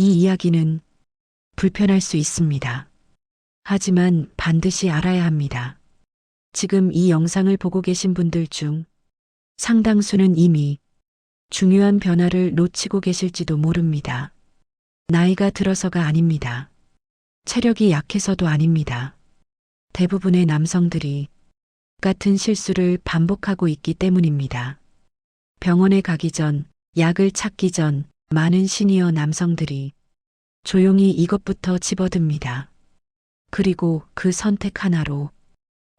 이 이야기는 불편할 수 있습니다. 하지만 반드시 알아야 합니다. 지금 이 영상을 보고 계신 분들 중 상당수는 이미 중요한 변화를 놓치고 계실지도 모릅니다. 나이가 들어서가 아닙니다. 체력이 약해서도 아닙니다. 대부분의 남성들이 같은 실수를 반복하고 있기 때문입니다. 병원에 가기 전, 약을 찾기 전 많은 시니어 남성들이 조용히 이것부터 집어듭니다. 그리고 그 선택 하나로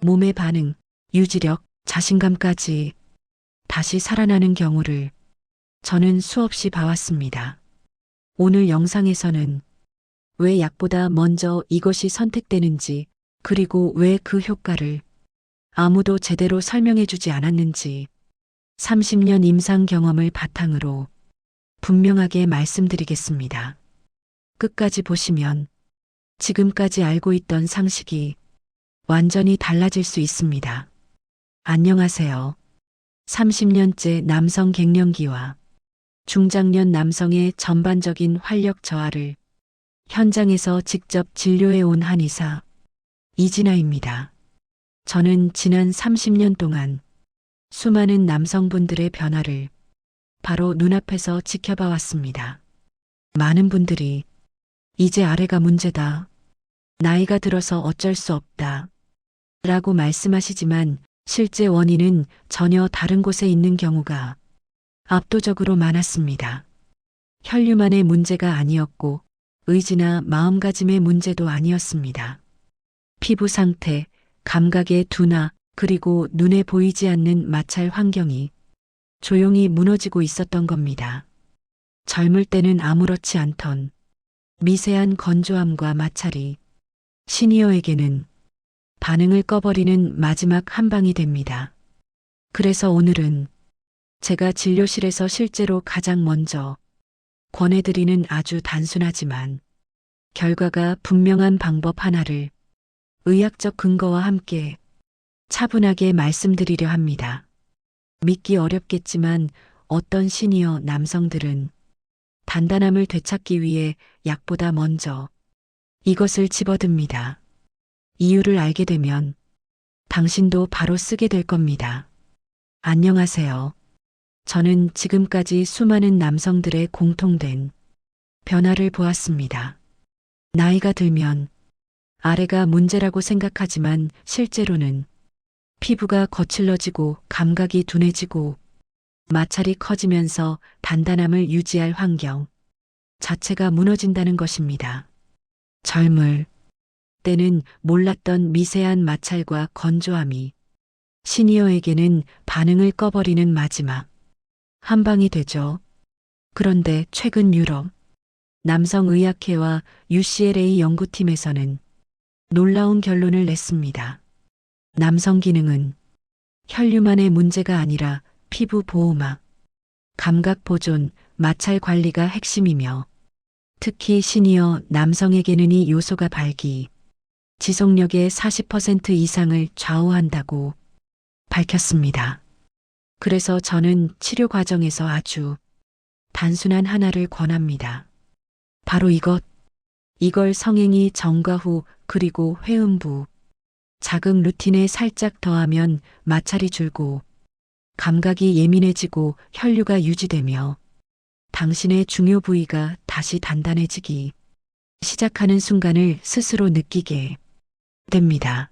몸의 반응, 유지력, 자신감까지 다시 살아나는 경우를 저는 수없이 봐왔습니다. 오늘 영상에서는 왜 약보다 먼저 이것이 선택되는지 그리고 왜 그 효과를 아무도 제대로 설명해 주지 않았는지 30년 임상 경험을 바탕으로 분명하게 말씀드리겠습니다. 끝까지 보시면 지금까지 알고 있던 상식이 완전히 달라질 수 있습니다. 안녕하세요. 30년째 남성 갱년기와 중장년 남성의 전반적인 활력 저하를 현장에서 직접 진료해 온 한의사 이진아입니다. 저는 지난 30년 동안 수많은 남성분들의 변화를 바로 눈앞에서 지켜봐 왔습니다. 많은 분들이 이제 아래가 문제다. 나이가 들어서 어쩔 수 없다. 라고 말씀하시지만 실제 원인은 전혀 다른 곳에 있는 경우가 압도적으로 많았습니다. 혈류만의 문제가 아니었고 의지나 마음가짐의 문제도 아니었습니다. 피부 상태, 감각의 둔화, 그리고 눈에 보이지 않는 마찰 환경이 조용히 무너지고 있었던 겁니다. 젊을 때는 아무렇지 않던 미세한 건조함과 마찰이 시니어에게는 반응을 꺼버리는 마지막 한 방이 됩니다. 그래서 오늘은 제가 진료실에서 실제로 가장 먼저 권해드리는 아주 단순하지만 결과가 분명한 방법 하나를 의학적 근거와 함께 차분하게 말씀드리려 합니다. 믿기 어렵겠지만 어떤 시니어 남성들은 단단함을 되찾기 위해 약보다 먼저 이것을 집어듭니다. 이유를 알게 되면 당신도 바로 쓰게 될 겁니다. 안녕하세요. 저는 지금까지 수많은 남성들의 공통된 변화를 보았습니다. 나이가 들면 아래가 문제라고 생각하지만 실제로는 피부가 거칠러지고 감각이 둔해지고 마찰이 커지면서 단단함을 유지할 환경 자체가 무너진다는 것입니다. 젊을 때는 몰랐던 미세한 마찰과 건조함이 시니어에게는 반응을 꺼버리는 마지막 한 방이 되죠. 그런데 최근 유럽 남성의학회와 UCLA 연구팀에서는 놀라운 결론을 냈습니다. 남성 기능은 혈류만의 문제가 아니라 피부 보호막, 감각 보존, 마찰 관리가 핵심이며 특히 시니어 남성에게는 이 요소가 발기, 지속력의 40% 이상을 좌우한다고 밝혔습니다. 그래서 저는 치료 과정에서 아주 단순한 하나를 권합니다. 바로 이것. 이걸 성행위 전과 후 그리고 회음부 자극 루틴에 살짝 더하면 마찰이 줄고 감각이 예민해지고 혈류가 유지되며 당신의 중요 부위가 다시 단단해지기 시작하는 순간을 스스로 느끼게 됩니다.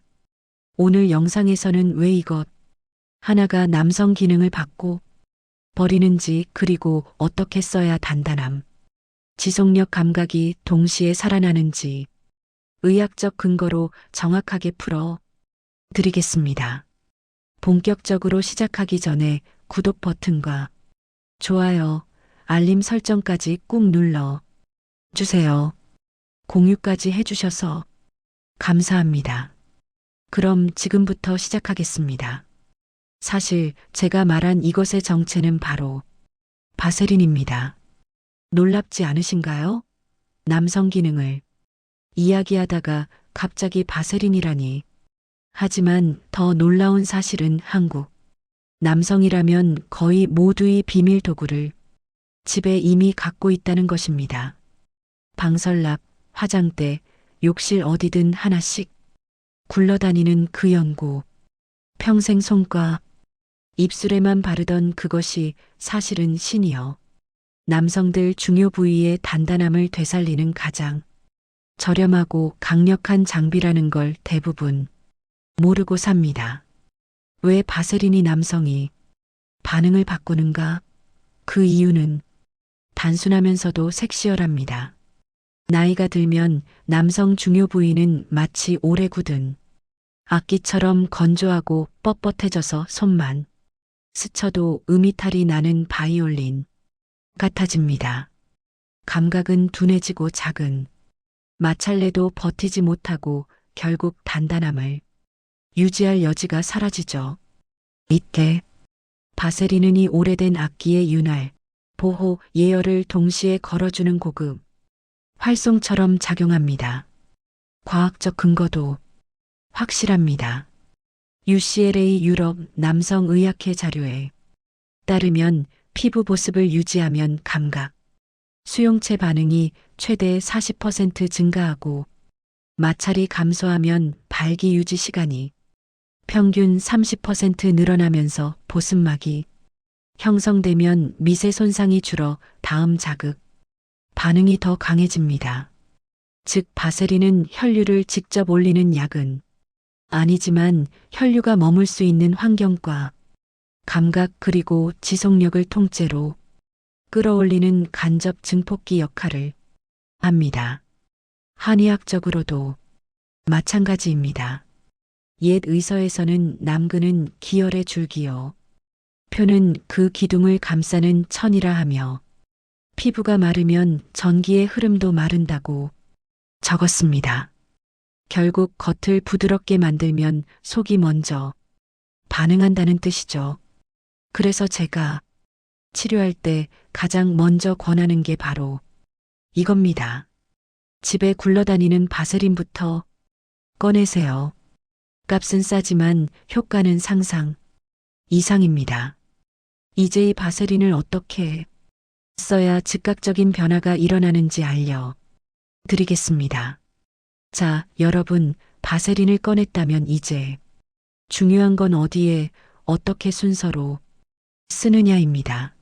오늘 영상에서는 왜 이것 하나가 남성 기능을 받고 버리는지 그리고 어떻게 써야 단단함, 지속력 감각이 동시에 살아나는지 의학적 근거로 정확하게 풀어 드리겠습니다. 본격적으로 시작하기 전에 구독 버튼과 좋아요, 알림 설정까지 꾹 눌러 주세요. 공유까지 해주셔서 감사합니다. 그럼 지금부터 시작하겠습니다. 사실 제가 말한 이것의 정체는 바로 바세린입니다. 놀랍지 않으신가요? 남성 기능을 이야기하다가 갑자기 바세린이라니. 하지만 더 놀라운 사실은 한국 남성이라면 거의 모두의 비밀 도구를 집에 이미 갖고 있다는 것입니다. 방설랍, 화장대, 욕실 어디든 하나씩 굴러다니는 그 연고. 평생 손과 입술에만 바르던 그것이 사실은 신이여. 남성들 중요 부위의 단단함을 되살리는 가장 저렴하고 강력한 장비라는 걸 대부분 모르고 삽니다. 왜 바세린이 남성이 반응을 바꾸는가? 그 이유는 단순하면서도 섹시얼합니다. 나이가 들면 남성 중요 부위는 마치 오래 굳은 악기처럼 건조하고 뻣뻣해져서 손만 스쳐도 음이탈이 나는 바이올린 같아집니다. 감각은 둔해지고 작은 마찰내도 버티지 못하고 결국 단단함을 유지할 여지가 사라지죠. 이때 바세리는 이 오래된 악기의 윤활, 보호, 예열을 동시에 걸어주는 고급 활송처럼 작용합니다. 과학적 근거도 확실합니다. UCLA 유럽 남성의학회 자료에 따르면 피부 보습을 유지하면 감각, 수용체 반응이 최대 40% 증가하고 마찰이 감소하면 발기 유지 시간이 평균 30% 늘어나면서 보습막이 형성되면 미세 손상이 줄어 다음 자극, 반응이 더 강해집니다. 즉 바세린은 혈류를 직접 올리는 약은 아니지만 혈류가 머물 수 있는 환경과 감각 그리고 지속력을 통째로 끌어올리는 간접 증폭기 역할을 합니다. 한의학적으로도 마찬가지입니다. 옛 의서에서는 남근은 기혈의 줄기요. 표는 그 기둥을 감싸는 천이라 하며 피부가 마르면 전기의 흐름도 마른다고 적었습니다. 결국 겉을 부드럽게 만들면 속이 먼저 반응한다는 뜻이죠. 그래서 제가 치료할 때 가장 먼저 권하는 게 바로 이겁니다. 집에 굴러다니는 바세린부터 꺼내세요. 값은 싸지만 효과는 상상 이상입니다. 이제 이 바세린을 어떻게 써야 즉각적인 변화가 일어나는지 알려 드리겠습니다. 자, 여러분, 바세린을 꺼냈다면 이제 중요한 건 어디에 어떻게 순서로 쓰느냐입니다.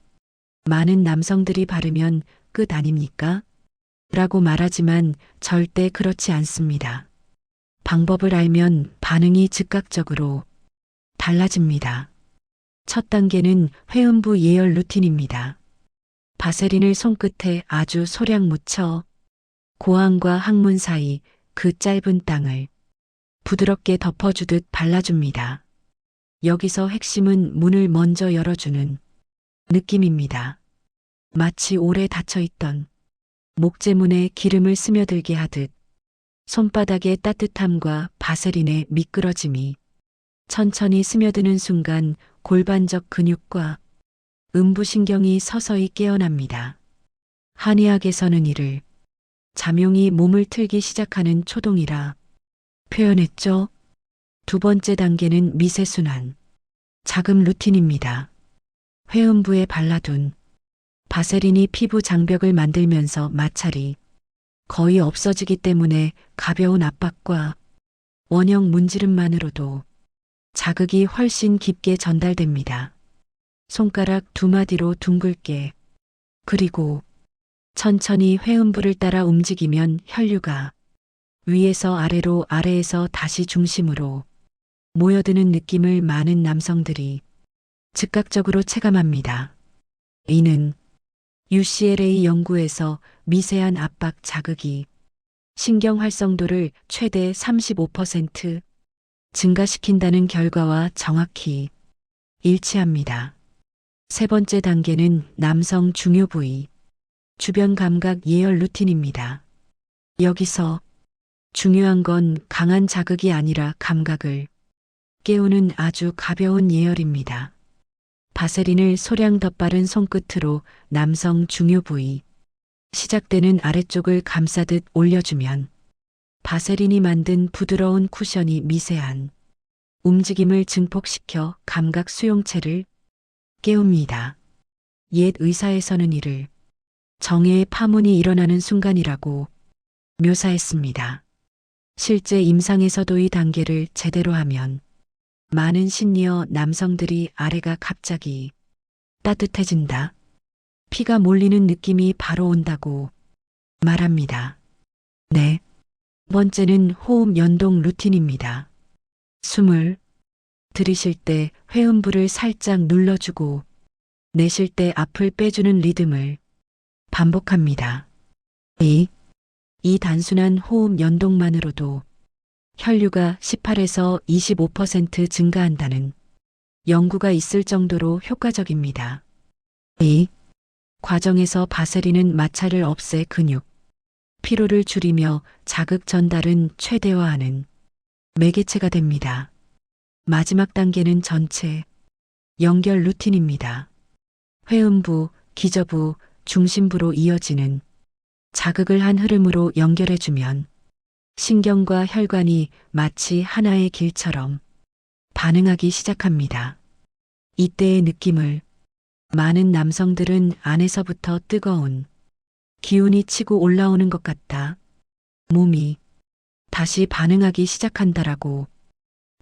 많은 남성들이 바르면 끝 아닙니까? 라고 말하지만 절대 그렇지 않습니다. 방법을 알면 반응이 즉각적으로 달라집니다. 첫 단계는 회음부 예열 루틴입니다. 바세린을 손끝에 아주 소량 묻혀 고항과 항문 사이 그 짧은 땅을 부드럽게 덮어주듯 발라줍니다. 여기서 핵심은 문을 먼저 열어주는 느낌입니다. 마치 오래 닫혀있던 목재문에 기름을 스며들게 하듯 손바닥의 따뜻함과 바세린의 미끄러짐이 천천히 스며드는 순간 골반적 근육과 음부신경이 서서히 깨어납니다. 한의학에서는 이를 잠용이 몸을 틀기 시작하는 초동이라 표현했죠. 두 번째 단계는 미세순환, 자금 루틴입니다. 회음부에 발라둔 바세린이 피부 장벽을 만들면서 마찰이 거의 없어지기 때문에 가벼운 압박과 원형 문지름만으로도 자극이 훨씬 깊게 전달됩니다. 손가락 두 마디로 둥글게 그리고 천천히 회음부를 따라 움직이면 혈류가 위에서 아래로 아래에서 다시 중심으로 모여드는 느낌을 많은 남성들이 즉각적으로 체감합니다. 이는 UCLA 연구에서 미세한 압박 자극이 신경 활성도를 최대 35% 증가시킨다는 결과와 정확히 일치합니다. 세 번째 단계는 남성 중요 부위, 주변 감각 예열 루틴입니다. 여기서 중요한 건 강한 자극이 아니라 감각을 깨우는 아주 가벼운 예열입니다. 바세린을 소량 덧바른 손끝으로 남성 중요 부위, 시작되는 아래쪽을 감싸듯 올려주면 바세린이 만든 부드러운 쿠션이 미세한 움직임을 증폭시켜 감각 수용체를 깨웁니다. 옛 의사에서는 이를 정의의 파문이 일어나는 순간이라고 묘사했습니다. 실제 임상에서도 이 단계를 제대로 하면 많은 신니어 남성들이 아래가 갑자기 따뜻해진다. 피가 몰리는 느낌이 바로 온다고 말합니다. 네. 번째는 호흡 연동 루틴입니다. 숨을 들이쉴 때 회음부를 살짝 눌러주고 내쉴 때 앞을 빼주는 리듬을 반복합니다. 이, 이 단순한 호흡 연동만으로도 혈류가 18에서 25% 증가한다는 연구가 있을 정도로 효과적입니다. 이 과정에서 바세린은 마찰을 없애 근육, 피로를 줄이며 자극 전달은 최대화하는 매개체가 됩니다. 마지막 단계는 전체 연결 루틴입니다. 회음부, 기저부, 중심부로 이어지는 자극을 한 흐름으로 연결해주면 신경과 혈관이 마치 하나의 길처럼 반응하기 시작합니다. 이때의 느낌을 많은 남성들은 안에서부터 뜨거운 기운이 치고 올라오는 것 같다. 몸이 다시 반응하기 시작한다라고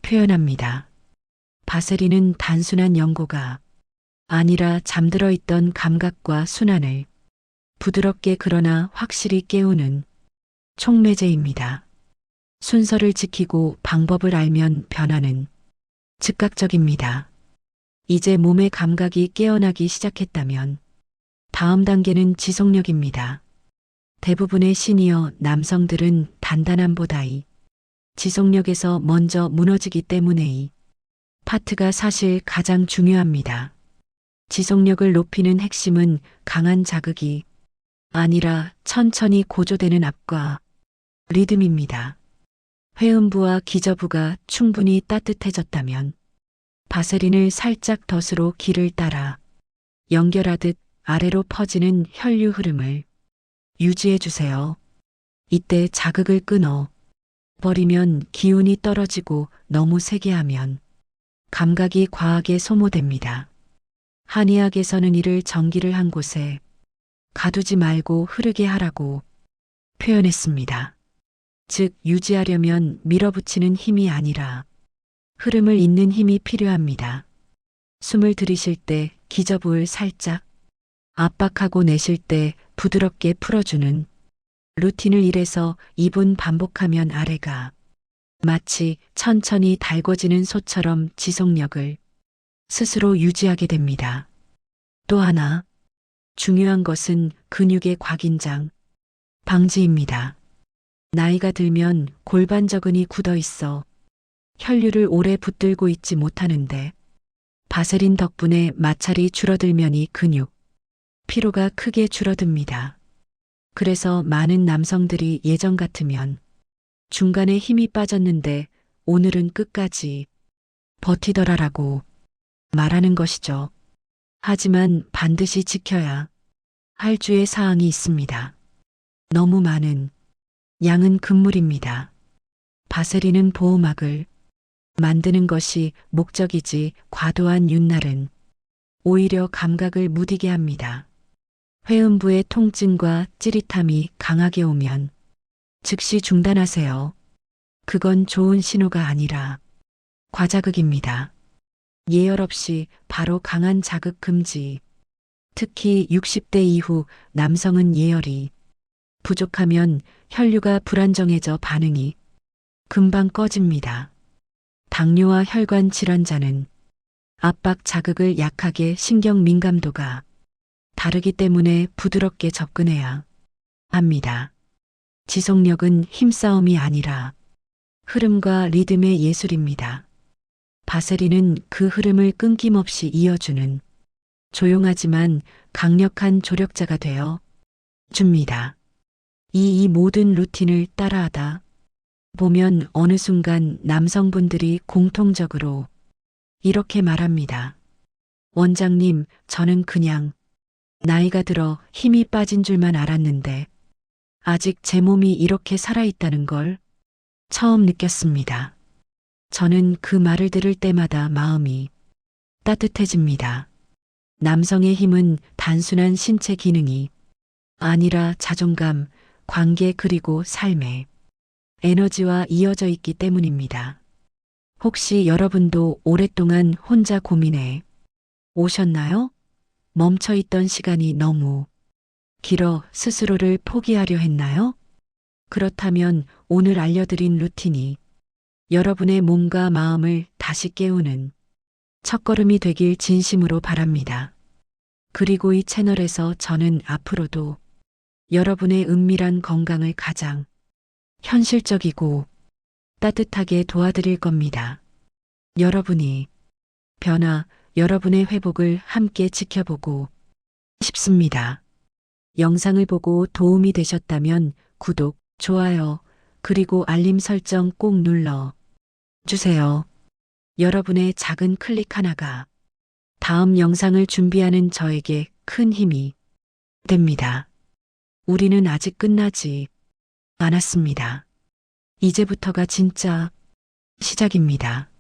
표현합니다. 바세린은 단순한 연고가 아니라 잠들어 있던 감각과 순환을 부드럽게 그러나 확실히 깨우는 촉매제입니다. 순서를 지키고 방법을 알면 변화는 즉각적입니다. 이제 몸의 감각이 깨어나기 시작했다면 다음 단계는 지속력입니다. 대부분의 시니어 남성들은 단단함보다 이 지속력에서 먼저 무너지기 때문에 이 파트가 사실 가장 중요합니다. 지속력을 높이는 핵심은 강한 자극이 아니라 천천히 고조되는 압과 리듬입니다. 회음부와 기저부가 충분히 따뜻해졌다면 바세린을 살짝 덫으로 길을 따라 연결하듯 아래로 퍼지는 혈류 흐름을 유지해 주세요. 이때 자극을 끊어 버리면 기운이 떨어지고 너무 세게 하면 감각이 과하게 소모됩니다. 한의학에서는 이를 전기를 한 곳에 가두지 말고 흐르게 하라고 표현했습니다. 즉, 유지하려면 밀어붙이는 힘이 아니라 흐름을 잇는 힘이 필요합니다. 숨을 들이쉴 때 기저부를 살짝 압박하고 내쉴 때 부드럽게 풀어주는 루틴을 일해서 2분 반복하면 아래가 마치 천천히 달궈지는 소처럼 지속력을 스스로 유지하게 됩니다. 또 하나 중요한 것은 근육의 과긴장 방지입니다. 나이가 들면 골반저근이 굳어 있어 혈류를 오래 붙들고 있지 못하는데 바세린 덕분에 마찰이 줄어들면 이 근육, 피로가 크게 줄어듭니다. 그래서 많은 남성들이 예전 같으면 중간에 힘이 빠졌는데 오늘은 끝까지 버티더라라고 말하는 것이죠. 하지만 반드시 지켜야 할 주의 사항이 있습니다. 너무 많은 양은 금물입니다. 바세린은 보호막을 만드는 것이 목적이지 과도한 윤날은 오히려 감각을 무디게 합니다. 회음부의 통증과 찌릿함이 강하게 오면 즉시 중단하세요. 그건 좋은 신호가 아니라 과자극입니다. 예열 없이 바로 강한 자극 금지. 특히 60대 이후 남성은 예열이 부족하면 혈류가 불안정해져 반응이 금방 꺼집니다. 당뇨와 혈관 질환자는 압박 자극을 약하게 신경 민감도가 다르기 때문에 부드럽게 접근해야 합니다. 지속력은 힘싸움이 아니라 흐름과 리듬의 예술입니다. 바세린은 그 흐름을 끊김없이 이어주는 조용하지만 강력한 조력자가 되어 줍니다. 이, 이 모든 루틴을 따라하다 보면 어느 순간 남성분들이 공통적으로 이렇게 말합니다. 원장님, 저는 그냥 나이가 들어 힘이 빠진 줄만 알았는데 아직 제 몸이 이렇게 살아있다는 걸 처음 느꼈습니다. 저는 그 말을 들을 때마다 마음이 따뜻해집니다. 남성의 힘은 단순한 신체 기능이 아니라 자존감, 관계 그리고 삶에 에너지와 이어져 있기 때문입니다. 혹시 여러분도 오랫동안 혼자 고민해 오셨나요? 멈춰 있던 시간이 너무 길어 스스로를 포기하려 했나요? 그렇다면 오늘 알려드린 루틴이 여러분의 몸과 마음을 다시 깨우는 첫걸음이 되길 진심으로 바랍니다. 그리고 이 채널에서 저는 앞으로도 여러분의 은밀한 건강을 가장 현실적이고 따뜻하게 도와드릴 겁니다. 여러분이 변화, 여러분의 회복을 함께 지켜보고 싶습니다. 영상을 보고 도움이 되셨다면 구독, 좋아요, 그리고 알림 설정 꼭 눌러 주세요. 여러분의 작은 클릭 하나가 다음 영상을 준비하는 저에게 큰 힘이 됩니다. 우리는 아직 끝나지 않았습니다. 이제부터가 진짜 시작입니다.